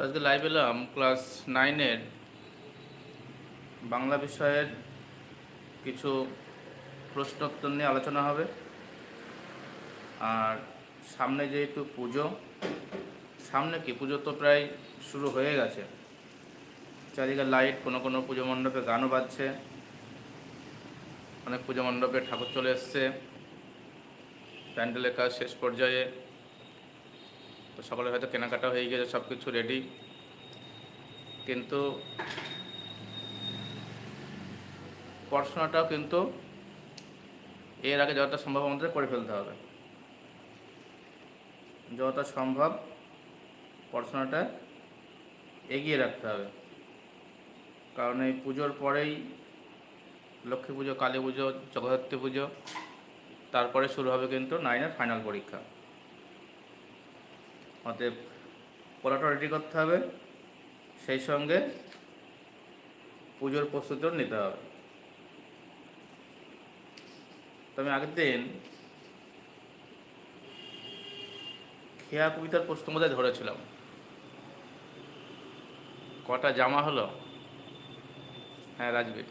তো আজকে লাইভ এলাম ক্লাস নাইনের বাংলা বিষয়ের কিছু প্রশ্নোত্তর নিয়ে আলোচনা হবে। আর সামনে যেহেতু পুজো, সামনে কি? পুজো তো প্রায় শুরু হয়ে গেছে। চারিদিকে লাইট কোনো কোনো পুজো মণ্ডপে গানও বাজছে। অনেক পুজো মণ্ডপে ঠাকুর চলে এসছে। প্যান্ডেলের কাজ শেষ পর্যায়ে তো সকলে হয়তো কেনাকাটা হয়ে গেছে সব কিছু রেডি কিন্তু পড়াশোনাটাও কিন্তু এর আগে যতটা সম্ভব আমাদের করে ফেলতে হবে। যতটা সম্ভব পড়াশোনাটা এগিয়ে রাখতে হবে। কারণ এই পুজোর পরেই লক্ষ্মী পুজো, কালী পুজো, জগদ্ধাত্রী পুজো, তারপরে শুরু হবে কিন্তু নাইনের ফাইনাল পরীক্ষা। অতএব পড়াটা রেডি করতে হবে। সেই সঙ্গে পুজোর প্রস্তুতিও নিতে হবে। তো আমি আগের দিন খেয়া কবিতার প্রশ্ন বোধহয় ধরেছিলাম। কটা জামা হলো? হ্যাঁ রাজবীর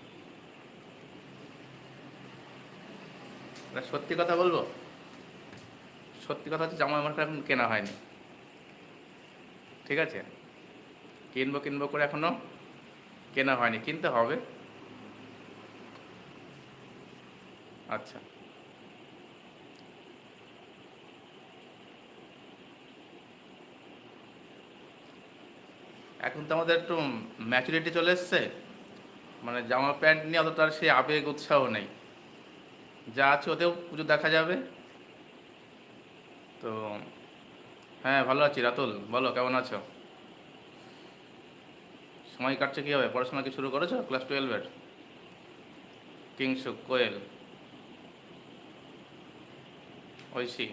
সত্যি কথা বলব? সত্যি কথা হচ্ছে জামা আমার এখন কেনা হয়নি। ঠিক আছে? কিনবো কিনবো করে এখনও কেনা হয়নি, কিনতে হবে। আচ্ছা। এখন তো আমাদের একটু ম্যাচুরিটি চলে এসছে মানে জামা প্যান্ট নিয়ে অতটা সেই আবেগ, উৎসাহ নেই। যা আছে ওতেও পুজো দেখা যাবে। তো হ্যাঁ ভালো আছি, রাতুল। বলো, কেমন আছো? সময় কাটছে কী হবে? পড়াশোনা কি শুরু করেছ? ক্লাস টুয়েলভের কিংসুক কোয়েল। ঐশী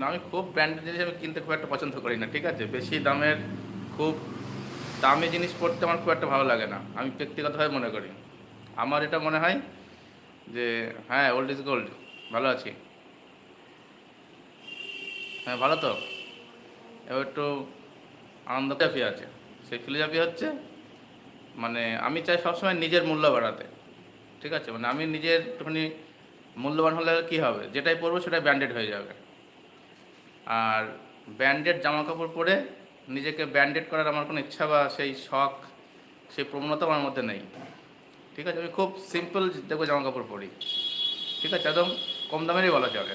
না, আমি খুব ব্র্যান্ডেড জিনিস আমি কিনতে খুব একটা পছন্দ করি না, ঠিক আছে? বেশি দামের খুব দামি জিনিস পড়তে আমার খুব একটা ভালো লাগে না, আমি ব্যক্তিগতভাবে মনে করি। আমার এটা মনে হয় যে হ্যাঁ ওল্ড ইজ গোল্ড ভালো আছি। হ্যাঁ ভালো তো? এবার একটু আনন্দ ফিলোজফি আছে সেই ফিলোজফি হচ্ছে মানে আমি চাই সবসময় নিজের মূল্য বাড়াতে, ঠিক আছে? মানে আমি নিজের একটুখানি মূল্যবান হলে কী হবে? যেটাই পরবো সেটাই ব্র্যান্ডেড হয়ে যাবে। আর ব্র্যান্ডেড জামা কাপড় পরে নিজেকে ব্র্যান্ডেড করার আমার কোনো ইচ্ছা বা সেই শখ, সেই প্রবণতা আমার মধ্যে নেই। ঠিক আছে? আমি খুব সিম্পল দেখব জামা কাপড় পরি। ঠিক আছে? একদম কম দামেরই বলা চলে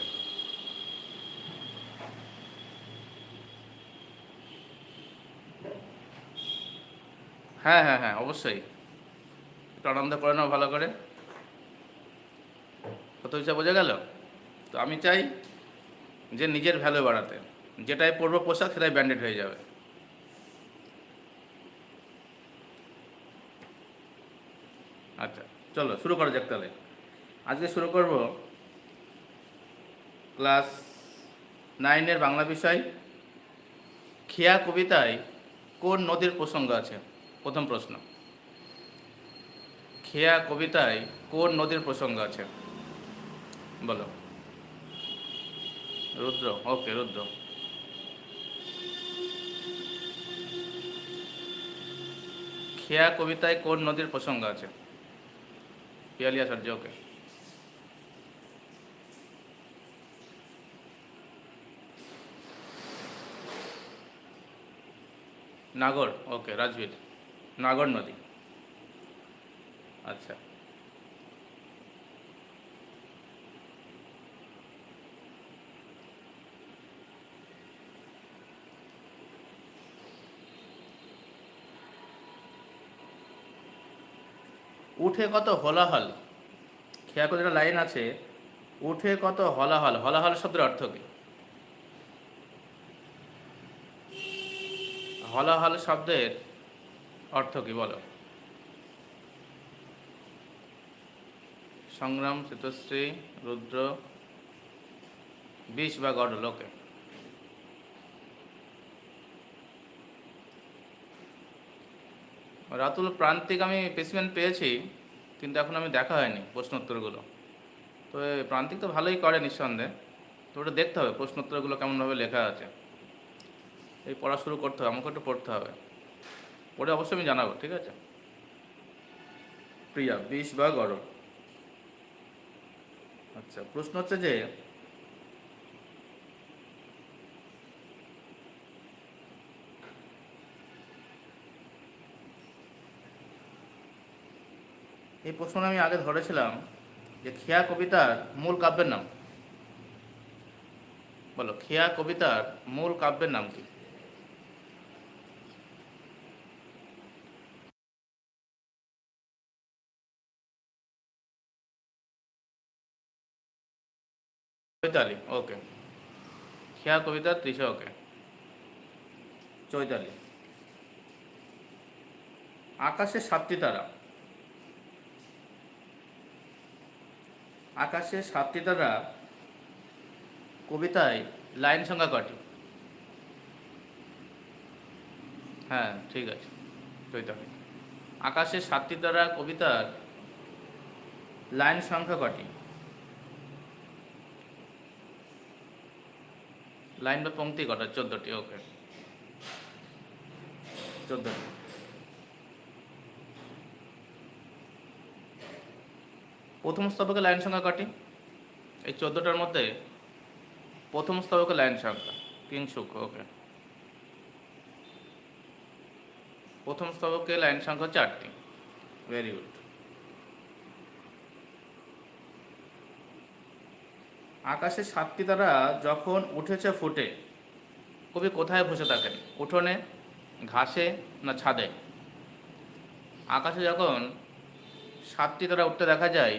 হ্যাঁ হ্যাঁ হ্যাঁ অবশ্যই। একটু আনন্দ করে নাও ভালো করে। কত হিসাব বোঝা গেল? তো আমি চাই যে নিজের ভ্যালু বাড়াতে। যেটাই পরবো পোশাক, সেটাই ব্র্যান্ডেড হয়ে যাবে। আচ্ছা চলো, শুরু করা যাক তাহলে। আজকে শুরু করব ক্লাস নাইনের বাংলা বিষয়। খেয়া কবিতায় কোন নদীর প্রসঙ্গ আছে? প্রথম প্রশ্ন। খেয়া কবিতায় কোন নদীর প্রসঙ্গ আছে? বলো। রুদ্র, ওকে, রুদ্র। খেয়া কবিতায় কোন নদীর প্রসঙ্গ আছে? পিয়ালি আচার্য ওকে। নাগর, ওকে, রাজবীর। নাগর নদী। আচ্ছা। উঠে কত হলাহল? খেয়াল করে একটা লাইন আছে, উঠে কত হলাহল? হলাহল শব্দের অর্থ কি? হলাহল শব্দের অর্থ কি বলো? সংগ্রাম চিতশ্রী রুদ্র, বিষ বা গড় লোকে রাতুল প্রান্তিক আমি স্পেসিমেন পেয়েছি, কিন্তু এখন আমি দেখা হয়নি প্রশ্নোত্তরগুলো। তো প্রান্তিক তো ভালোই করে নিঃসন্দেহে, তো ওটা দেখতে হবে প্রশ্নোত্তরগুলো কেমনভাবে লেখা আছে। এই পড়া শুরু করতে হবে আমাকে একটু পড়তে হবে। পড়ে অবশ্যই আমি জানাব, ঠিক আছে? প্রিয়া, বিষ বা গরম? আচ্ছা প্রশ্ন হচ্ছে যে এই প্রশ্নটা আমি আগে ধরেছিলাম যে খেয়া কবিতার মূল কাব্যের নাম বলো, খেয়া কবিতার মূল কাব্যের নাম কি? চৈতালি, ওকে। খেয়া কবিতা তৃষা ওকে চৈতালি। আকাশে সাতটি তারা। আকাশে সাতটি তারা কবিতায় লাইন সংখ্যা কটি হ্যাঁ ঠিক আছে চৈতালি আকাশে সাতটি তারা কবিতার লাইন সংখ্যা কটি লাইন বা পংক্তি কটা? চোদ্দটি, ওকে। চোদ্দটি। প্রথম স্তবকের লাইন সংখ্যা কটি? এই চোদ্দোটার মধ্যে প্রথম স্তবকের লাইন সংখ্যা কিংসুক ওকে। প্রথম স্তবকের লাইন সংখ্যা চারটি। ভেরি গুড আকাশে সাতটি তারা যখন উঠেছে ফুটে, কবি কোথায় বসে থাকেন? উঠোনে, ঘাসে না ছাদে? আকাশে যখন সাতটি তারা উঠতে দেখা যায়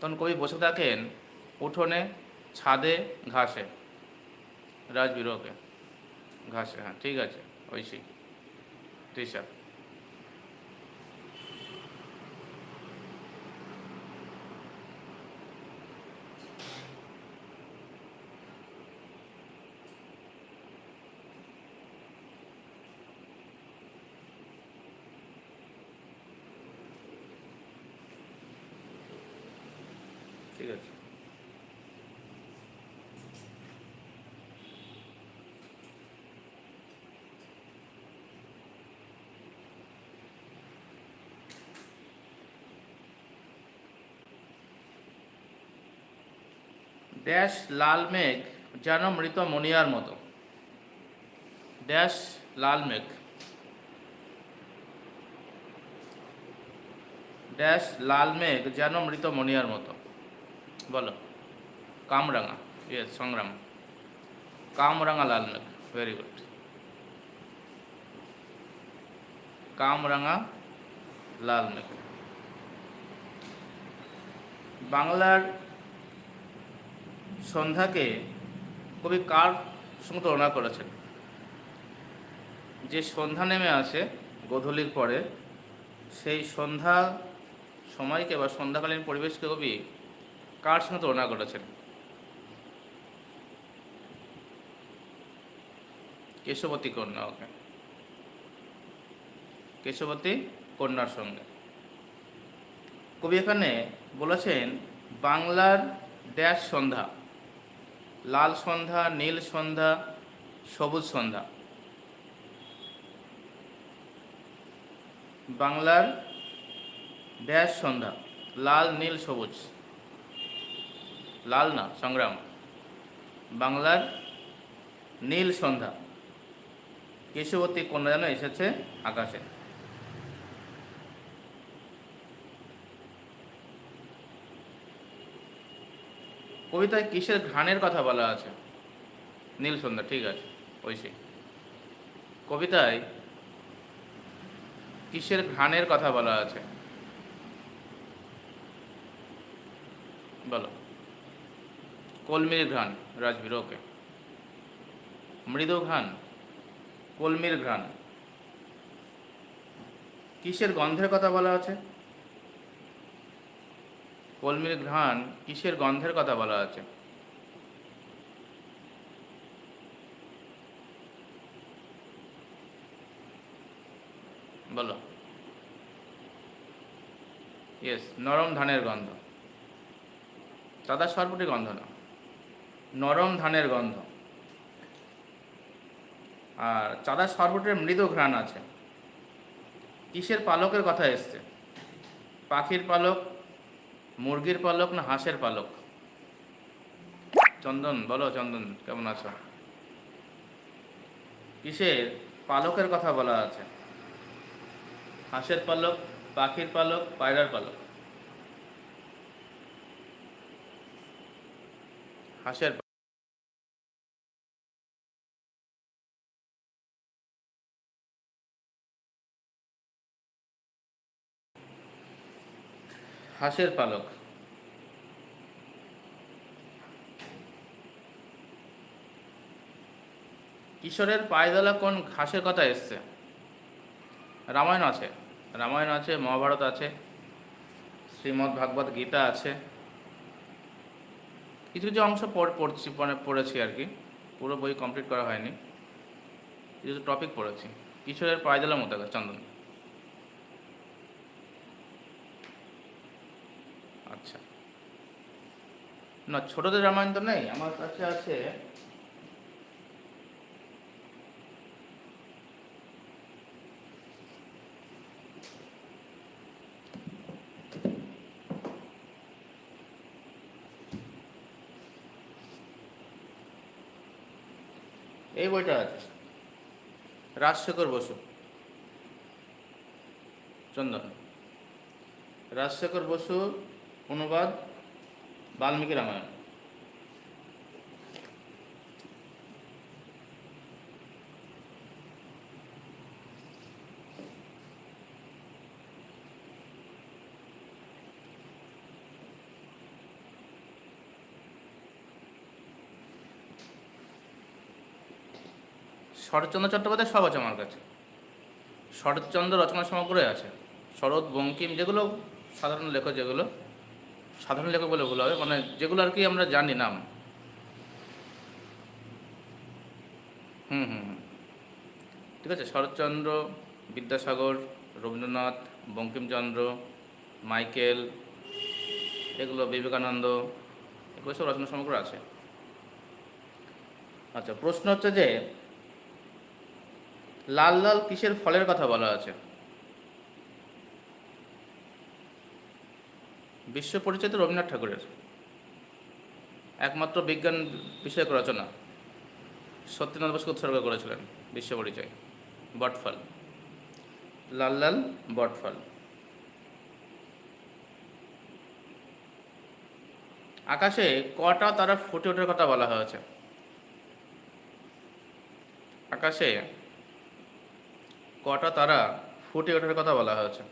তখন কবি বসে থাকেন উঠোনে ছাদে ঘাসে। রাজবিরোহকে। ঘাসে হ্যাঁ ঠিক আছে ঐশী তৃষা ঠিক আছে ড্যাশ লাল মেঘ, যেন মৃত মনিয়ার মতো। ড্যাশ লাল মেঘ। ড্যাশ লাল মেঘ, যেন মৃত মনিয়ার মতো। বলো। কামরাঙা। ইয়েস সংগ্রাম। কামরাঙা লাল মেঘ। ভেরি গুড কামরাঙা লাল মেঘ। বাংলার সন্ধ্যাকে কবি কার সঙ্গে তুলনা করেছেন? যে সন্ধ্যা নেমে আসে গোধূলির পরে, সেই সন্ধ্যা সময়কে বা সন্ধ্যাকালীন পরিবেশকে কবি কার সঙ্গে তুলনা করেছেন? কেশবতী কন্যা ওকে। কেশবতী কন্যার সঙ্গে। কবি এখানে বলেছেন, বাংলার ড্যাশ সন্ধ্যা। লাল সন্ধ্যা, নীল সন্ধ্যা, সবুজ সন্ধ্যা। বাংলার ড্যাশ সন্ধ্যা, লাল, নীল, সবুজ। লাল না, সংগ্রাম। বাংলার নীল সন্ধ্যা। কেশবতী কন্যা যেন এসেছে আকাশে। কবিতায় কিসের ঘ্রাণের কথা বলা আছে? নীল সন্ধ্যা ঠিক আছে ঐশী কবিতায় কিসের ঘ্রাণের কথা বলা আছে? বলো। কলমির ঘ্রাণ, রাজবীর, ওকে। মৃদু ঘ্রাণ কলমির ঘ্রাণ। কিসের গন্ধের কথা বলা আছে? কলমির ঘ্রাণ কিসের গন্ধের কথা বলা আছে? বলো। ইয়েস নরম ধানের গন্ধ। চাঁদা সরপুটি গন্ধ না। নরম ধানের গন্ধ। আর চাঁদা সর্বটের মৃদু ঘ্রাণ আছে। কিসের পালকের কথা এসছে? পাখির পালক মুরগির পালক না হাঁসের পালক? চন্দন, বলো চন্দন, কেমন আছো? কিসের? পালকের কথা বলা আছে। হাঁসের পালক, পাখির পালক, পায়রার পালক। হাঁসের হাঁসের পালক। কিশোরের পায়দলা কোন ঘাসের কথা এসছে? রামায়ণ আছে। রামায়ণ আছে, মহাভারত আছে, শ্রীমদ্ ভাগবত গীতা আছে। কিছু কিছু অংশ পড়- পড়ছি মানে পড়েছি আর কি। পুরো বই কমপ্লিট করা হয়নি। কিছু টপিক পড়েছি। কিশোরের পায়দলা মতো চন্দন আচ্ছা না, ছোটদের রামায়ণ তো নেই, আমার কাছে আছে। এই বইটা আছে। রাজশেখর বসু। চন্দন। রাজশেখর বসু, অনুবাদ বাল্মীকি রামায়ণ। শরৎচন্দ্র চট্টোপাধ্যায় সব আছে আমার কাছে। শরৎচন্দ্র রচনা সমগ্রই আছে। শরৎ, বঙ্কিম, যেগুলো সাধারণ লেখক যেগুলো সাধারণ লেখক বলে ভুল হবে মানে যেগুলো আর কি আমরা জানি নাম। হুম হুম হুম। ঠিক আছে, শরৎচন্দ্র, বিদ্যাসাগর, রবীন্দ্রনাথ, বঙ্কিমচন্দ্র, মাইকেল, এগুলো বিবেকানন্দ, এগুলো সব রচনা সমগ্র আছে। আচ্ছা প্রশ্ন হচ্ছে যে, লাল লাল কিসের ফলের কথা বলা আছে? বিশ্ব পরিচিত রবীন্দ্রনাথ ঠাকুরের একমাত্র বিজ্ঞান বিষয়ক রচনা সত্যেন্দ্রনাথ বসুকে উৎসর্গ করেছিলেন বিশ্ব পরিচয় বটফল। লাল লাল বটফল। আকাশে কটা তারা ফুটে ওঠার কথা বলা হয়েছে। আকাশে কটা তারা ফুটে ওঠার কথা বলা হয়েছে।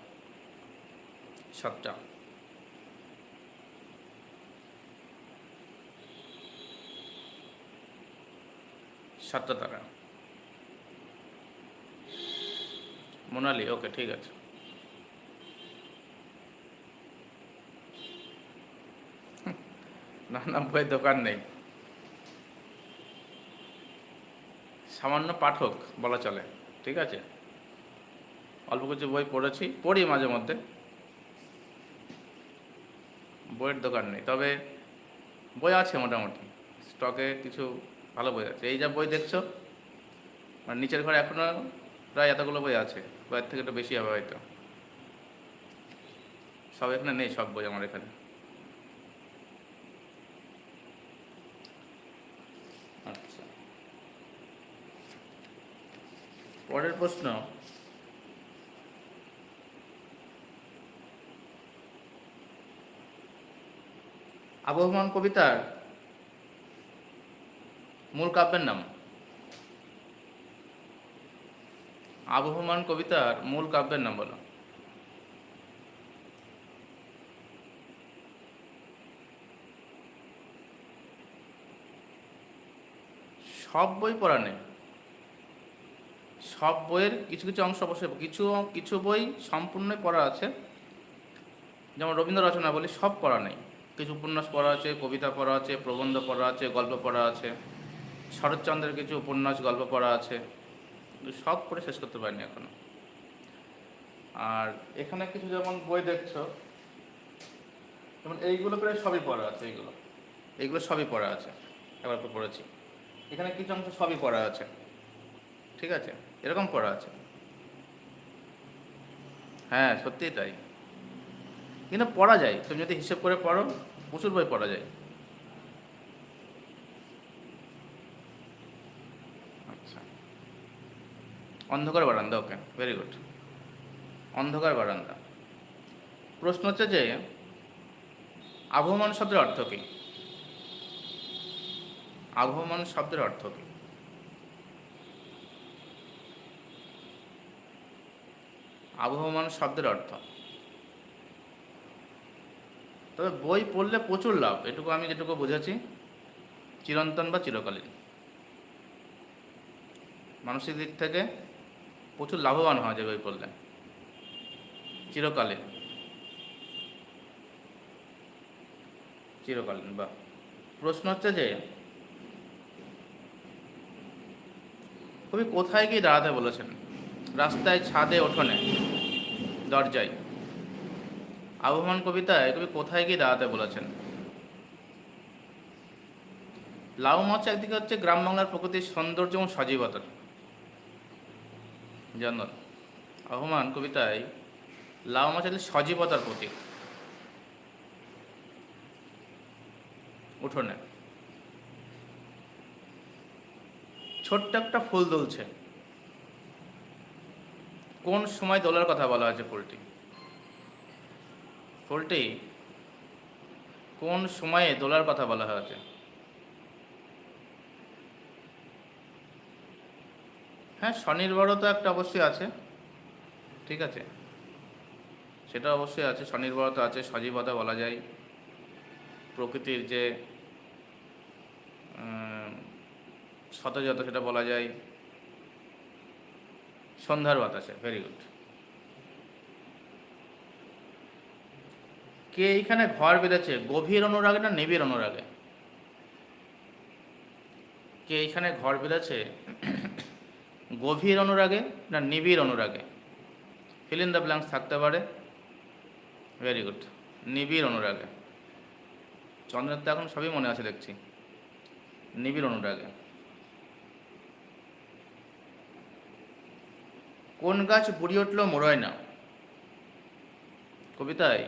সাতটা। সাতটা তারা মোনালি, ওকে, ঠিক আছে। না না, বইয়ের দোকান নেই। সামান্য পাঠক, বলা চলে, ঠিক আছে? অল্প কিছু বই পড়েছি, পড়ি মাঝে মধ্যে। বইয়ের দোকান নেই, তবে বই আছে মোটামুটি। স্টকে কিছু ভালো বই আছে। এই যা বই দেখছ আর নিচের ঘরে এখনও প্রায় এতগুলো বই আছে বইয়ের থেকে একটু বেশি হবে হয়তো। সব এখানে নেই, সব বই আমার এখানে। আচ্ছা। পরের প্রশ্ন। আবহমান কবিতার মূল কাব্যের নাম। আবহমান কবিতার মূল কাব্যের নাম বলো। সব বই পড়া নেই সব বইয়ের কিছু কিছু অংশ অবশ্যই কিছু কিছু বই সম্পূর্ণই পড়া আছে। যেমন রবীন্দ্র রচনা বলি, সব পড়া নেই। কিছু উপন্যাস পড়া আছে, কবিতা পড়া আছে, প্রবন্ধ পড়া আছে, গল্প পড়া আছে। শরৎচন্দ্রের কিছু উপন্যাস, গল্প পড়া আছে। কিন্তু সব পড়ে শেষ করতে পারিনি এখনও। আর এখানে কিছু যেমন বই দেখছ, যেমন এইগুলো প্রায় সবই পড়া আছে, এইগুলো। এইগুলো সবই পড়া আছে। একবার তো পড়েছি। এখানে কিছু অংশ সবই পড়া আছে। ঠিক আছে? এরকম পড়া আছে। হ্যাঁ সত্যিই তাই। কিন্তু পড়া যায়। তুমি যদি হিসেব করে পড়ো, প্রচুর বই পড়া যায় আচ্ছা অন্ধকার বারান্দা ওকে ভেরি গুড অন্ধকার বারান্দা। প্রশ্ন হচ্ছে যে, আবহমান শব্দের অর্থ কী? আবহমান শব্দের অর্থ কী? আবহমান শব্দের অর্থ। তবে বই পড়লে প্রচুর লাভ, এটুকু আমি যেটুকু বুঝেছি, চিরন্তন বা চিরকালীন। মানসিক দিক থেকে প্রচুর লাভবান হওয়া যাবে বই পড়লে চিরকালীন চিরকালীন বা প্রশ্ন হচ্ছে যে, কবি কোথায় গিয়ে দাঁড়াতে বলেছেন? রাস্তায় ছাদে ওঠোনে, দরজায়। আবহমান কবিতায় কবি কোথায় গিয়ে দাঁড়াতে বলেছেন? লাউ মাছ একদিকে হচ্ছে গ্রাম বাংলার প্রকৃতির সৌন্দর্য এবং সজীবতার জানো আবহমান কবিতায় লাউ মাছ হচ্ছে সজীবতার প্রতীক। উঠোনে। ছোট্ট একটা ফুল দুলছে। কোন সময় দোলার কথা বলা হয়েছে ফুলটি? ফুলটি কোন সময়ে দোলার কথা বলা হয়েছে? হ্যাঁ স্বনির্ভরতা একটা অবশ্যই আছে। ঠিক আছে? সেটা অবশ্যই আছে, স্বনির্ভরতা আছে, সজীবতা বলা যায়। প্রকৃতির যে সতেজতা সেটা বলা যায়। সন্ধ্যার বাতাসে ভেরি গুড কে এইখানে ঘর বেঁধেছে? গভীর অনুরাগে না নিবিড় অনুরাগে? কে এইখানে ঘর বেঁধেছে? গভীর অনুরাগে না নিবিড় অনুরাগে? ফিল ইন দ্য ব্ল্যাঙ্কস থাকতে পারে। ভেরি গুড নিবিড় অনুরাগে। চন্দ্রের এখন সবই মনে আছে দেখছি। নিবিড় অনুরাগে। কোন গাছ বুড়ি উঠল মোড়ায় না? কবিতায়,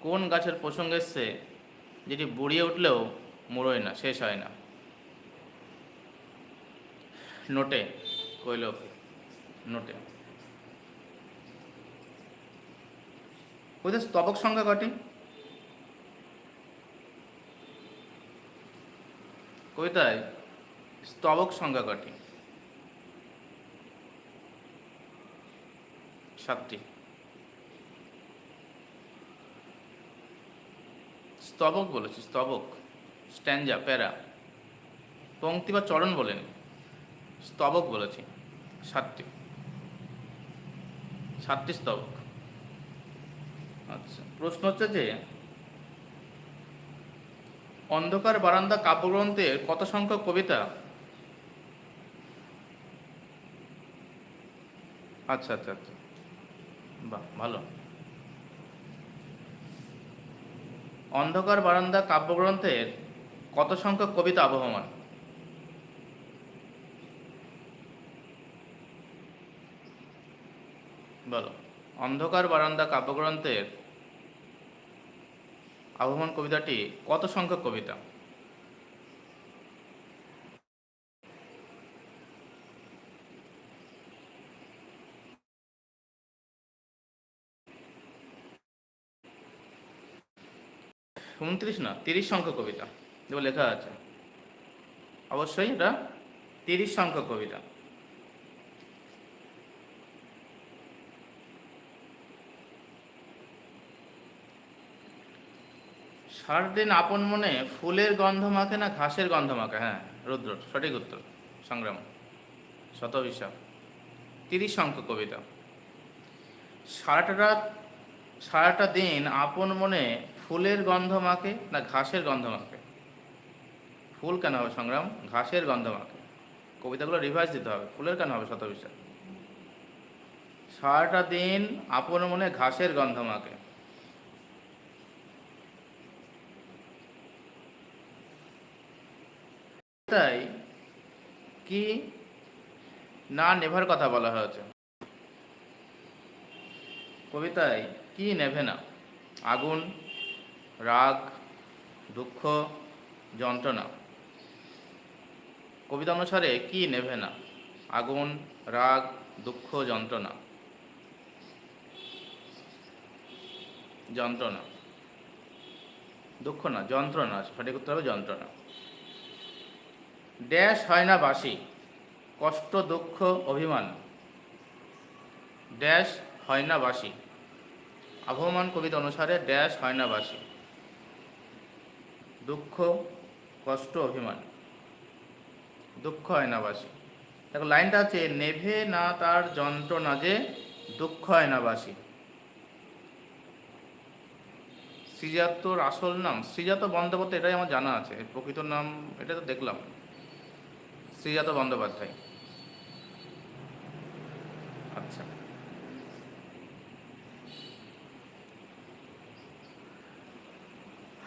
কোন গাছের প্রসঙ্গ এসছে যেটি বুড়িয়ে উঠলেও মোড়োয় না, শেষ হয় না? নোটে কইল, নোটে। কবিতা স্তবক সংখ্যা কটি কবিতায় স্তবক সংখ্যা কটি সাতটি। স্তবক বলেছি, স্তবক। স্ট্যান্ডা প্যারা। পংক্তি বা চরণ বলেন। স্তবক বলেছি। সাতটি। সাতটি স্তবক। আচ্ছা প্রশ্ন হচ্ছে যে, অন্ধকার বারান্দা কাব্যগ্রন্থের কত সংখ্যক কবিতা? আচ্ছা আচ্ছা আচ্ছা। বাহ, ভালো। অন্ধকার বারান্দা কাব্যগ্রন্থের কত সংখ্যক কবিতা আবহমান? বলো। অন্ধকার বারান্দা কাব্যগ্রন্থের আবহমান কবিতাটি কত সংখ্যক কবিতা? উনত্রিশ না, তিরিশ সংখ্যক কবিতা। যেগুলো লেখা আছে। অবশ্যই এটা তিরিশ সংখ্যক কবিতা। সারাদিন আপন মনে ফুলের গন্ধ মাখে না ঘাসের গন্ধ মাখে? হ্যাঁ রুদ্র, সঠিক উত্তর, সংগ্রাম শত বিশ্বাস তিরিশ সংখ্যক কবিতা। সারাটা রাত, সারাটা দিন আপন মনে ফুলের গন্ধ মাখে না ঘাসের গন্ধ মাখে? ফুল কেন হবে সংগ্রাম? ঘাসের গন্ধ মাখে। কবিতাগুলো রিভাইজ দিতে হবে। ফুলের কেন হবে শত বিশ্বাস সারাটা দিন আপন মনে ঘাসের গন্ধ মাকে তাই কি না নেভার কথা বলা হয়েছে? কবিতায় কি নেভে না? আগুন, রাগ, দুঃখ, যন্ত্রণা। কবিতা অনুসারে কি নেভে না? আগুন, রাগ, দুঃখ, যন্ত্রণা। যন্ত্রণা। দুঃখ না, যন্ত্রণা, সঠিক উত্তর হবে যন্ত্রণা। ড্যাশ হয় না বাসি কষ্ট দুঃখ অভিমান। ড্যাশ হয় না বাসি আবহমান কবিতা অনুসারে ড্যাশ হয় না বাসি দুঃখ, কষ্ট, অভিমান। দুঃখ হয় না বাসি দেখো, লাইনটা আছে, নেভে না তার যন্ত্রণা যে দুঃখ হয় না বাসি শ্রীজাতর আসল নাম শ্রীজাত বন্দ্যোপাধ্যায়, এটাই আমার জানা আছে প্রকৃত নাম, এটা তো দেখলাম। শ্রীজাত বন্দ্যোপাধ্যায়। আচ্ছা।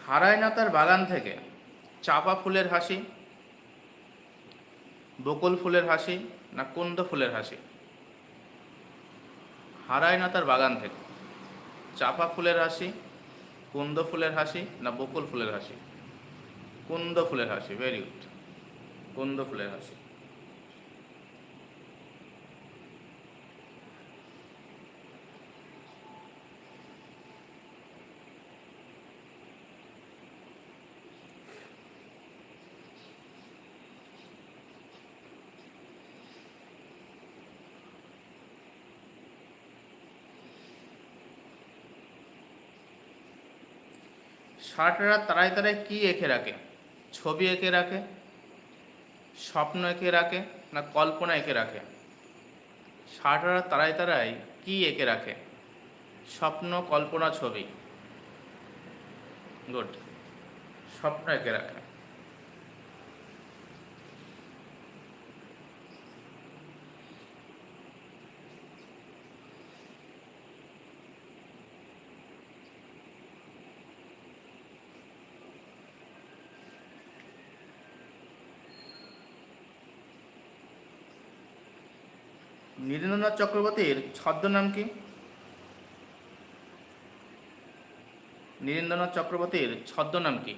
হারায় না তার বাগান থেকে চাপা ফুলের হাসি, বকুল ফুলের হাসি না কুন্দ ফুলের হাসি? হারায় না তার বাগান থেকে চাপা ফুলের হাসি, কুন্দ ফুলের হাসি না বকুল ফুলের হাসি? কুন্দ ফুলের হাসি ভেরি গুড কুন্দ ফুলের হাসি ষাটরা তারায় তারায় কি এঁকে রাখে? ছবি এঁকে রাখে? স্বপ্ন এঁকে রাখে না কল্পনা এঁকে রাখে? ষাটরা তারায় তারায় কি এঁকে রাখে? স্বপ্ন, কল্পনা, ছবি। গুড স্বপ্ন এঁকে রাখে। নীরেন্দ্রনাথ চক্রবর্তীর ছদ্মনাম কি? নীরেন্দ্রনাথ চক্রবর্তীর ছদ্মনাম কি?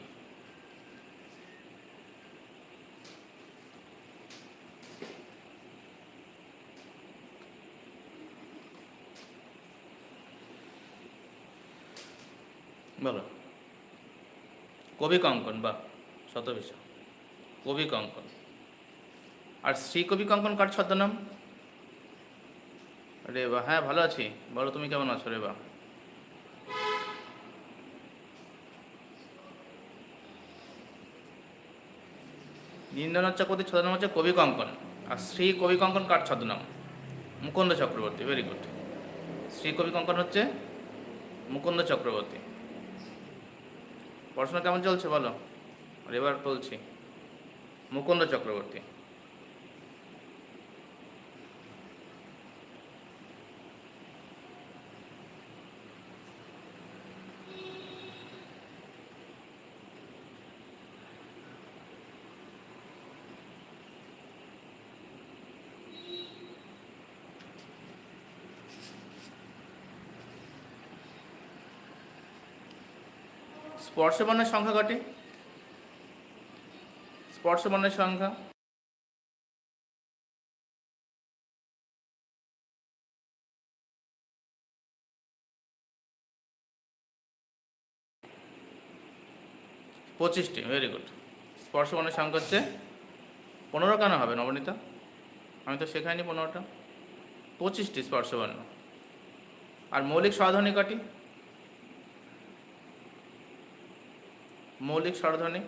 বলো। কবি কঙ্কন বা শতবিশ কবি কঙ্কন। আর শ্রী কবি কঙ্কন কার ছদ্মনাম? রে বা হ্যাঁ ভালো আছি। বলো, তুমি কেমন আছো রে বা নীন্দ্রনাথ চক্রবর্তীর ছদ্মনাম হচ্ছে কবি কঙ্কন আর শ্রী কবি কঙ্কন কার ছদ্মনাম? মুকুন্দ চক্রবর্তী ভেরি গুড শ্রী কবি কঙ্কন হচ্ছে মুকুন্দ চক্রবর্তী। পড়াশোনা কেমন চলছে বলো? এবার বলছি, মুকুন্দ চক্রবর্তী। স্পর্শবর্ণের সংখ্যা কটি? স্পর্শবর্ণের সংখ্যা? পঁচিশটি ভেরি গুড স্পর্শবর্ণের সংখ্যা হচ্ছে পনেরো কেন হবে নবনীতা? আমি তো শেখাইনি পনেরোটা। পঁচিশটি স্পর্শবর্ণ আর মৌলিক স্বরধ্বনি কটি? মৌলিক স্বরধ্বনি।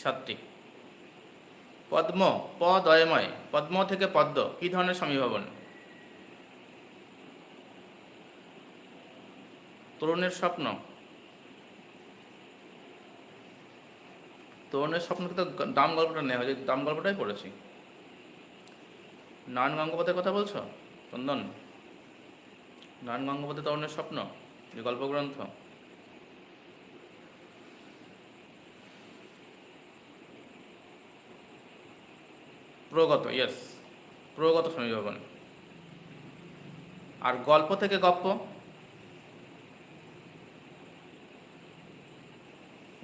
সাতটি। পদ্ম প দয়ময় পদ্ম থেকে পদ্ম, কি ধরনের সমীভবন? তরুণের স্বপ্ন। তরুণের স্বপ্ন তো দাম গল্পটা নেই হয়তো দাম গল্পটাই পড়েছি। নারায়ণ গঙ্গোপাধ্যায়ের কথা বলছো? চন্দন। নারায়ণ গঙ্গোপাধ্যায় তরুণের স্বপ্ন যে গল্পগ্রন্থ। প্রগত ইয়েস প্রগত সমীভবন আর গল্প থেকে গপ্প?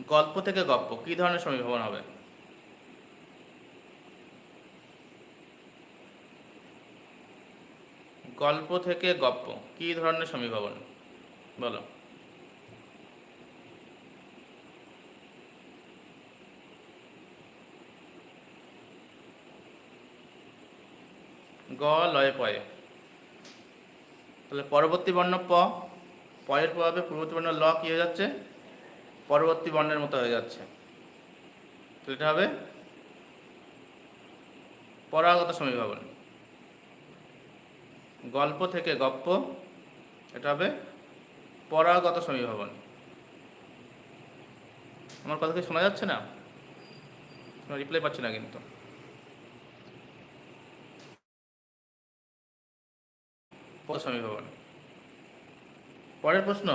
গল্প থেকে গপ্প, কী ধরনের সমীভবন হবে? গল্প থেকে গপ্প। কী ধরনের সমীভবন বলো। গ, লয়ে পয়ে। তাহলে পরবর্তী বর্ণ প। পয়ের প্রভাবে পূর্ববর্তী বর্ণ ল কী হয়ে যাচ্ছে? পরবর্তী বর্ণের মতো হয়ে যাচ্ছে। তো এটা হবে পরাগত সমীভবন গল্প থেকে গপ্প। এটা হবে পরাগত সমীভবন। আমার কথা কি শোনা যাচ্ছে না? রিপ্লাই পাচ্ছি না কিন্তু। সমীভবন। পরের প্রশ্ন,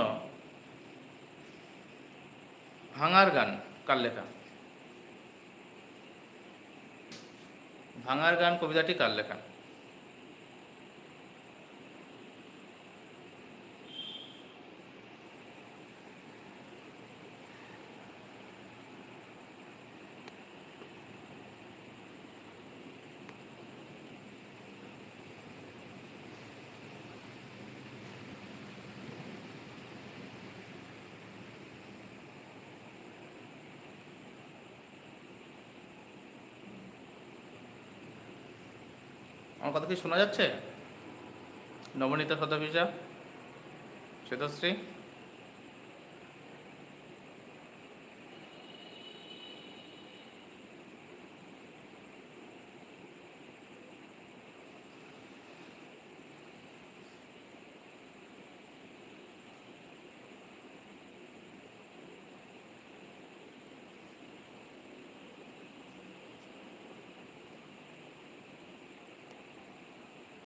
ভাঙার গান কার লেখা? ভাঙার গান কবিতাটি কার লেখা? আমার কথা কি শোনা যাচ্ছে? নবনীতা শতভিসা শ্বেতশ্রী?